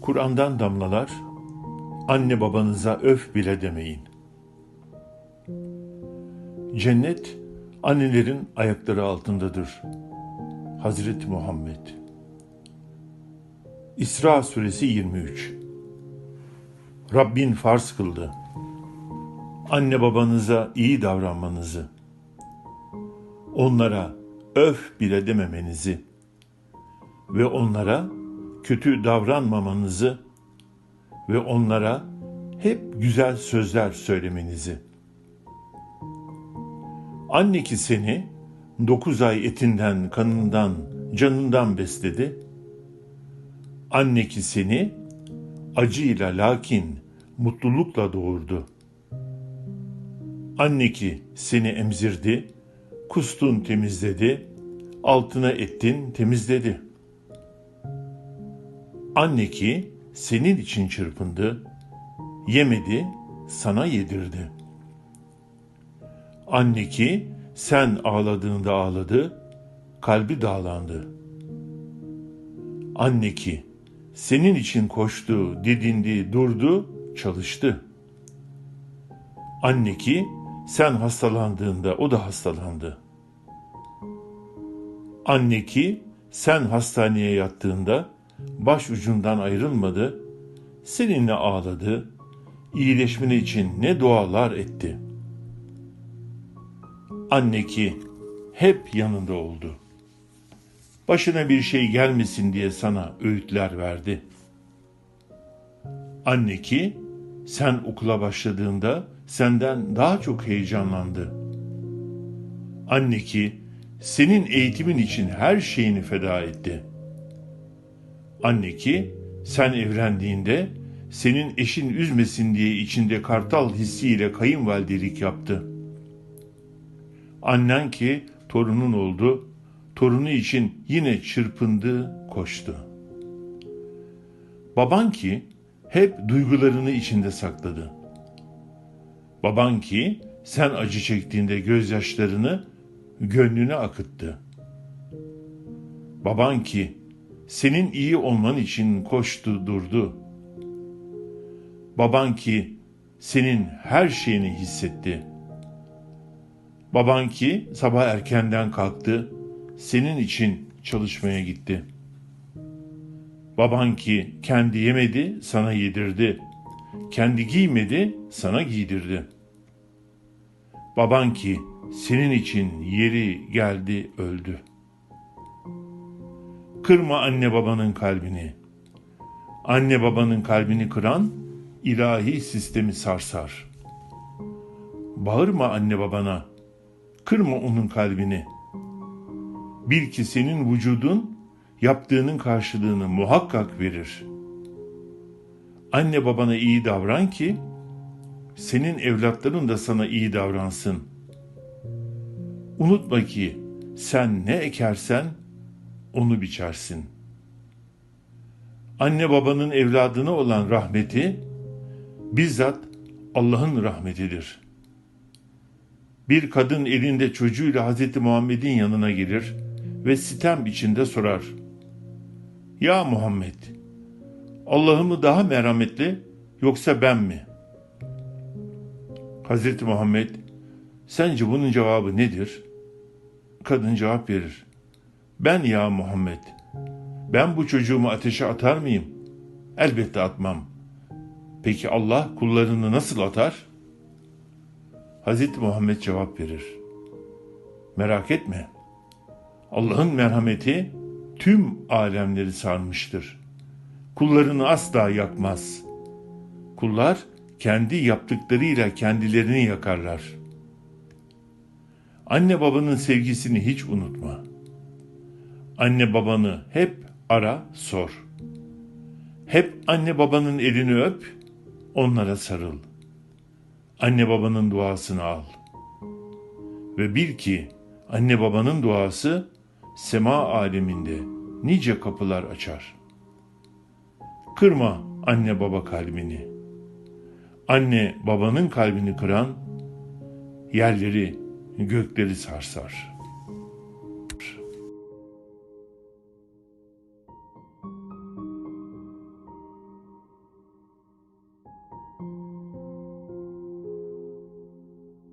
Kur'an'dan damlalar, anne babanıza öf bile demeyin. Cennet, annelerin ayakları altındadır. Hazreti Muhammed İsra suresi 23 Rabbin farz kıldı. Anne babanıza iyi davranmanızı, onlara öf bile dememenizi ve onlara kötü davranmamanızı ve onlara hep güzel sözler söylemenizi. Anne ki seni dokuz ay etinden, kanından, canından besledi. Anne ki seni acıyla lakin mutlulukla doğurdu. Anne ki seni emzirdi, kustun temizledi, altına ettin temizledi. Anne ki senin için çırpındı, yemedi, sana yedirdi. Anne ki sen ağladığında ağladı, kalbi dağlandı. Anne ki senin için koştu, didindi, durdu, çalıştı. Anne ki sen hastalandığında o da hastalandı. Anne ki sen hastaneye yattığında baş ucundan ayrılmadı, seninle ağladı, iyileşmen için ne dualar etti. Anne ki hep yanında oldu. Başına bir şey gelmesin diye sana öğütler verdi. Anne ki sen okula başladığında senden daha çok heyecanlandı. Anne ki senin eğitimin için her şeyini feda etti. Anne ki sen evlendiğinde senin eşin üzmesin diye içinde kartal hissiyle kayınvalidelik yaptı. Annen ki torunun oldu, torunu için yine çırpındı, koştu. Baban ki hep duygularını içinde sakladı. Baban ki sen acı çektiğinde gözyaşlarını gönlüne akıttı. Baban ki senin iyi olman için koştu durdu. Baban ki senin her şeyini hissetti. Baban ki sabah erkenden kalktı, senin için çalışmaya gitti. Baban ki kendi yemedi, sana yedirdi. Kendi giymedi, sana giydirdi. Baban ki senin için yeri geldi, öldü. Kırma anne babanın kalbini. Anne babanın kalbini kıran ilahi sistemi sarsar. Bağırma anne babana. Kırma onun kalbini. Bil ki senin vücudun yaptığının karşılığını muhakkak verir. Anne babana iyi davran ki senin evlatların da sana iyi davransın. Unutma ki sen ne ekersen onu biçersin. Anne babanın evladına olan rahmeti bizzat Allah'ın rahmetidir. Bir kadın elinde çocuğuyla Hazreti Muhammed'in yanına gelir ve sitem içinde sorar. Ya Muhammed, Allah'ı mı daha merhametli yoksa ben mi? Hazreti Muhammed, sence bunun cevabı nedir? Kadın cevap verir. Ben ya Muhammed, ben bu çocuğumu ateşe atar mıyım? Elbette atmam. Peki Allah kullarını nasıl atar? Hazreti Muhammed cevap verir. Merak etme. Allah'ın merhameti tüm alemleri sarmıştır. Kullarını asla yakmaz. Kullar kendi yaptıklarıyla kendilerini yakarlar. Anne babanın sevgisini hiç unutma. Anne babanı hep ara, sor. Hep anne babanın elini öp, onlara sarıl. Anne babanın duasını al. Ve bil ki anne babanın duası sema aleminde nice kapılar açar. Kırma anne baba kalbini. Anne babanın kalbini kıran yerleri gökleri sarsar.''